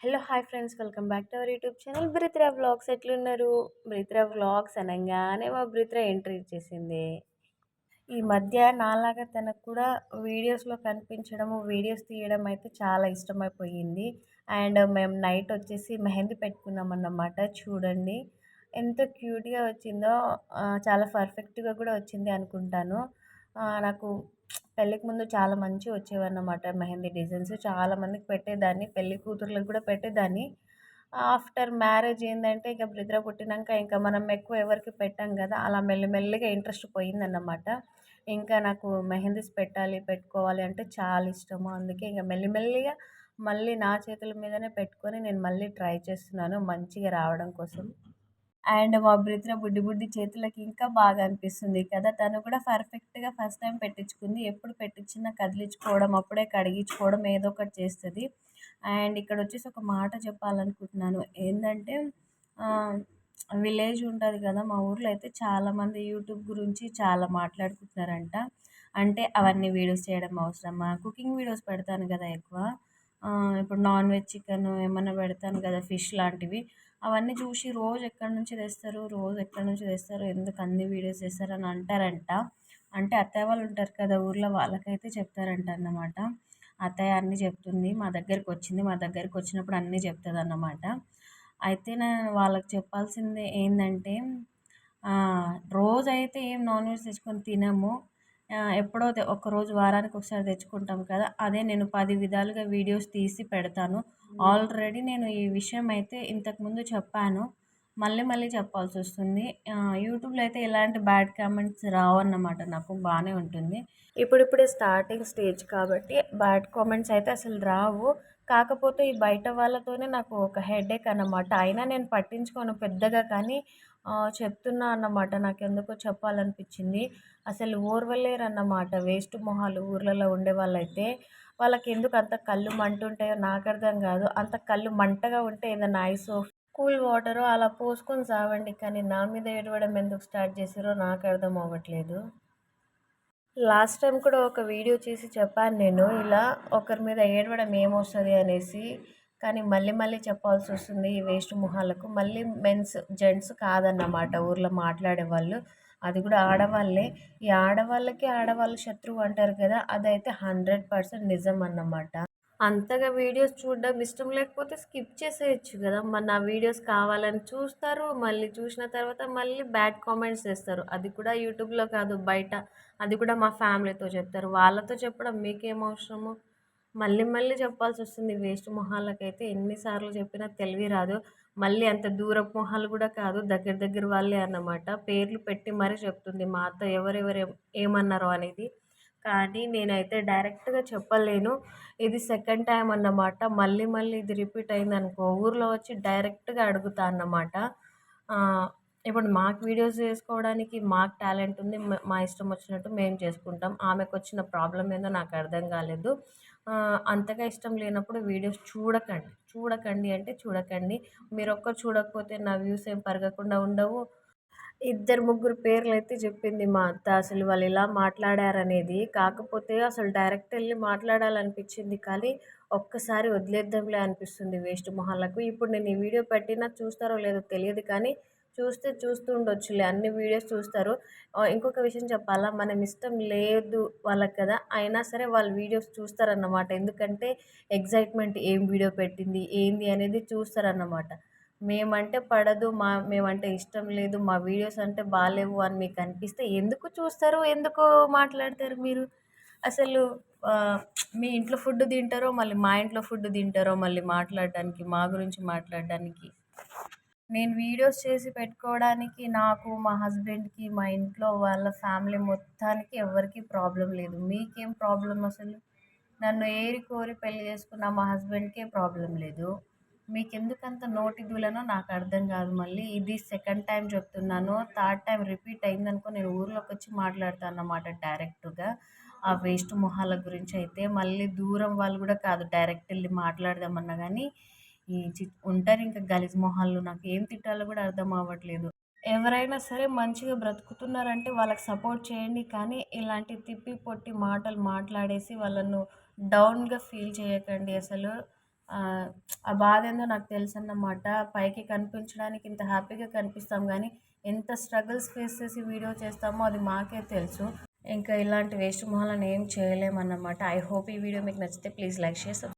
Hello hi friends welcome back to our YouTube channel. Brithra vlogs ఎట్లున్నారు? Brithra vlogs అనగానే మా Brithra entry ఇచ్చేసింది. ఈ మధ్య నాలాగా తనకు కూడా వీడియోస్లో కనిపించడము వీడియోస్ తీయడం అయితే చాలా ఇష్టమైపోయింది. అండ్ మేము నైట్ వచ్చేసి మెహందీ పెట్టుకున్నాం అన్నమాట. చూడండి ఎంత క్యూట్గా వచ్చిందో చాలా పర్ఫెక్ట్గా కూడా వచ్చింది అనుకుంటాను. నాకు పెళ్ళికి ముందు చాలా మంచిగా వచ్చేవన్నమాట మెహందీ డిజైన్స్. చాలా మందికి పెట్టేదాన్ని పెళ్ళి కూతుర్లకు కూడా పెట్టేదాన్ని. ఆఫ్టర్ మ్యారేజ్ ఏంటంటే ఇక బ్రిద్ర పుట్టినాక ఇంకా మనం ఎక్కువ ఎవరికి పెట్టాం కదా అలా మెల్లిమెల్లిగా ఇంట్రెస్ట్ పోయిందన్నమాట. ఇంకా నాకు మెహందీస్ పెట్టాలి పెట్టుకోవాలి అంటే చాలా ఇష్టము. అందుకే ఇంకా మెల్లిమెల్లిగా మళ్ళీ నా చేతుల మీదనే పెట్టుకొని నేను మళ్ళీ ట్రై చేస్తున్నాను మంచిగా రావడం కోసం. అండ్ మా బ్రిత్ర బుడ్డి బుడ్డి చేతులకి ఇంకా బాగా అనిపిస్తుంది కదా. తను కూడా పర్ఫెక్ట్గా ఫస్ట్ టైం పెట్టించుకుంది. ఎప్పుడు పెట్టించినా కదిలించుకోవడం అప్పుడే కడిగించుకోవడం ఏదో ఒకటి చేస్తుంది. అండ్ ఇక్కడ వచ్చేసి ఒక మాట చెప్పాలనుకుంటున్నాను. ఏంటంటే విలేజ్ ఉంటుంది కదా మా ఊర్లో అయితే చాలామంది యూట్యూబ్ గురించి చాలా మాట్లాడుకుంటున్నారంట. అంటే అవన్నీ వీడియోస్ చేయడం అవసరమా? కుకింగ్ వీడియోస్ పెడతాను కదా ఎక్కువ. ఇప్పుడు నాన్ వెజ్ చికెన్ ఏమైనా పెడతాను కదా ఫిష్ లాంటివి. అవన్నీ చూసి రోజు ఎక్కడి నుంచి తెస్తారు రోజు ఎక్కడి నుంచి తెస్తారు ఎందుకు అన్ని వీడియోస్ చేస్తారు అని అంటారంట. అంటే అత్తయ్య వాళ్ళు ఉంటారు కదా ఊర్లో వాళ్ళకైతే చెప్తారంట అన్నమాట. అత్తయ్య అన్నీ చెప్తుంది మా దగ్గరికి వచ్చింది మా దగ్గరికి వచ్చినప్పుడు అన్నీ చెప్తుంది అన్నమాట. అయితే నేను వాళ్ళకి చెప్పాల్సింది ఏంటంటే రోజైతే ఏం నాన్ వెజ్ తెచ్చుకొని తినము. ఎప్పుడో ఒకరోజు వారానికి ఒకసారి తెచ్చుకుంటాం కదా అదే నేను పది విధాలుగా వీడియోస్ తీసి పెడతాను. ఆల్రెడీ నేను ఈ విషయం అయితే ఇంతకుముందు చెప్పాను. మళ్ళీ మళ్ళీ చెప్పాల్సి వస్తుంది. యూట్యూబ్లో అయితే ఎలాంటి బ్యాడ్ కామెంట్స్ రావన్నమాట నాకు బాగానే ఉంటుంది. ఇప్పుడిప్పుడే స్టార్టింగ్ స్టేజ్ కాబట్టి బ్యాడ్ కామెంట్స్ అయితే అసలు రావు. కాకపోతే ఈ బయట వాళ్ళతోనే నాకు ఒక హెడేక్ అన్నమాట. అయినా నేను పట్టించుకోను పెద్దగా కానీ చెప్తున్నా అన్నమాట. నాకు ఎందుకో చెప్పాలనిపించింది. అసలు ఓర్వలేరు అన్నమాట వేస్ట్ మొహాలు ఊర్లలో ఉండే వాళ్ళైతే. వాళ్ళకి ఎందుకు అంత కళ్ళు మంటుంటాయో నాకు అర్థం కాదు. అంత కళ్ళు మంటగా ఉంటే ఏదైనా ఐస్ కూల్ వాటర్ అలా పోసుకొని సావండి కానీ నా మీద ఏడవడం ఎందుకు స్టార్ట్ చేసారో నాకు అర్థం అవ్వట్లేదు. లాస్ట్ టైం కూడా ఒక వీడియో చేసి చెప్పాను నేను. ఇలా ఒకరి మీద ఏడవడం ఏమొస్తుంది అనేసి కానీ మళ్ళీ మళ్ళీ చెప్పాల్సి వస్తుంది ఈ వేస్ట్ మొహాలకు. మళ్ళీ మెన్స్ జెంట్స్ కాదన్నమాట ఊర్లో మాట్లాడే వాళ్ళు. అది కూడా ఆడవాళ్ళే. ఈ ఆడవాళ్ళకి ఆడవాళ్ళు శత్రువు అంటారు కదా అదైతే హండ్రెడ్ పర్సెంట్ నిజం అన్నమాట. అంతగా వీడియోస్ చూడడం ఇష్టం లేకపోతే స్కిప్ చేసేయచ్చు కదా. మరి నా వీడియోస్ కావాలని చూస్తారు మళ్ళీ చూసిన తర్వాత మళ్ళీ బ్యాడ్ కామెంట్స్ చేస్తారు అది కూడా యూట్యూబ్లో కాదు బయట. అది కూడా మా ఫ్యామిలీతో చెప్తారు. వాళ్ళతో చెప్పడం మీకేం అవసరము? మళ్ళీ మళ్ళీ చెప్పాల్సి వస్తుంది వేస్ట్ మొహాలకైతే ఎన్నిసార్లు చెప్పినా తెలివి రాదు. మళ్ళీ అంత దూరపు మొహాలు కూడా కాదు దగ్గర దగ్గర వాళ్ళే అన్నమాట. పేర్లు పెట్టి మరీ చెప్తుంది మా అత్త ఎవరెవరు ఏమన్నారో అనేది. కానీ నేనైతే డైరెక్ట్గా చెప్పలేను. ఇది సెకండ్ టైం అన్నమాట. మళ్ళీ మళ్ళీ ఇది రిపీట్ అయింది అనుకో ఊర్లో వచ్చి డైరెక్ట్గా అడుగుతా అన్నమాట. ఇప్పుడు మాకు వీడియోస్ చేసుకోవడానికి మాకు టాలెంట్ ఉంది. మా ఇష్టం వచ్చినట్టు మేము చేసుకుంటాం. ఆమెకు వచ్చిన ప్రాబ్లం ఏందో నాకు అర్థం కాలేదు. అంతగా ఇష్టం లేనప్పుడు వీడియోస్ చూడకండి. చూడకండి అంటే చూడకండి. మీరు ఒక్కరు చూడకపోతే నా వ్యూస్ ఏం పెరగకుండా ఉండవు. ఇద్దరు ముగ్గురు పేర్లు అయితే చెప్పింది మా అత్త. అసలు వాళ్ళు ఇలా మాట్లాడారనేది కాకపోతే అసలు డైరెక్ట్ వెళ్ళి మాట్లాడాలనిపించింది కానీ ఒక్కసారి వదిలేద్దాంలే అనిపిస్తుంది వేస్ట్ మొహాలకు. ఇప్పుడు నేను ఈ వీడియో పెట్టినా చూస్తారో లేదో తెలియదు కానీ చూస్తే చూస్తూ ఉండొచ్చులే అన్ని వీడియోస్ చూస్తారు. ఇంకొక విషయం చెప్పాలా? మనం ఇష్టం లేదు వాళ్ళకి కదా అయినా సరే వాళ్ళు వీడియోస్ చూస్తారన్నమాట. ఎందుకంటే ఎగ్జైట్మెంట్ ఏం వీడియో పెట్టింది ఏంది అనేది చూస్తారన్నమాట. మేమంటే పడదు మా మేమంటే ఇష్టం లేదు మా వీడియోస్ అంటే బాగాలేవు అని మీకు అనిపిస్తే ఎందుకు చూస్తారు? ఎందుకు మాట్లాడతారు మీరు? అసలు మీ ఇంట్లో ఫుడ్ తింటారో మళ్ళీ మా ఇంట్లో ఫుడ్ తింటారో మళ్ళీ మాట్లాడడానికి మా గురించి మాట్లాడడానికి. నేను వీడియోస్ చేసి పెట్టుకోవడానికి నాకు మా హస్బెండ్కి మా ఇంట్లో వాళ్ళ ఫ్యామిలీ మొత్తానికి ఎవరికి ప్రాబ్లం లేదు. మీకేం ప్రాబ్లం అసలు? నన్ను ఏరి కోరి పెళ్ళి చేసుకున్న మా హస్బెండ్కే ప్రాబ్లం లేదు. మీకు ఎందుకంత నోటి దూలనో నాకు అర్థం కాదు మళ్ళీ. ఇది సెకండ్ టైం చెప్తున్నాను. థర్డ్ టైం రిపీట్ అయిందనుకో నేను ఊర్లోకి వచ్చి మాట్లాడతాను అన్నమాట డైరెక్ట్గా. ఆ వేస్ట్ మొహాల గురించి అయితే మళ్ళీ దూరం వాళ్ళు కూడా కాదు డైరెక్ట్ వెళ్ళి మాట్లాడదామన్నా కానీ ఈ చి ఉంటారు ఇంకా గలీజ్ మొహాలు నాకు ఏం తిట్టాలో కూడా అర్థం అవ్వట్లేదు. ఎవరైనా సరే మంచిగా బ్రతుకుతున్నారంటే వాళ్ళకి సపోర్ట్ చేయండి కానీ ఇలాంటి తిప్పి పొట్టి మాటలు మాట్లాడేసి వాళ్ళను డౌన్గా ఫీల్ చేయకండి అసలు. ఆ బాధ ఏందో నాకు తెలుసు అన్నమాట పైకి కనిపించడానికి ఇంత హ్యాపీగా కనిపిస్తాం కానీ ఎంత స్ట్రగుల్స్ ఫేస్ చేసి వీడియో చేస్తామో అది మాకే తెలుసు. ఇంకా ఇలాంటి వేస్ట్ మొహాలను ఏం చేయలేమన్నమాట. ఐ హోప్ ఈ వీడియో మీకు నచ్చితే ప్లీజ్ లైక్ చేస్తాం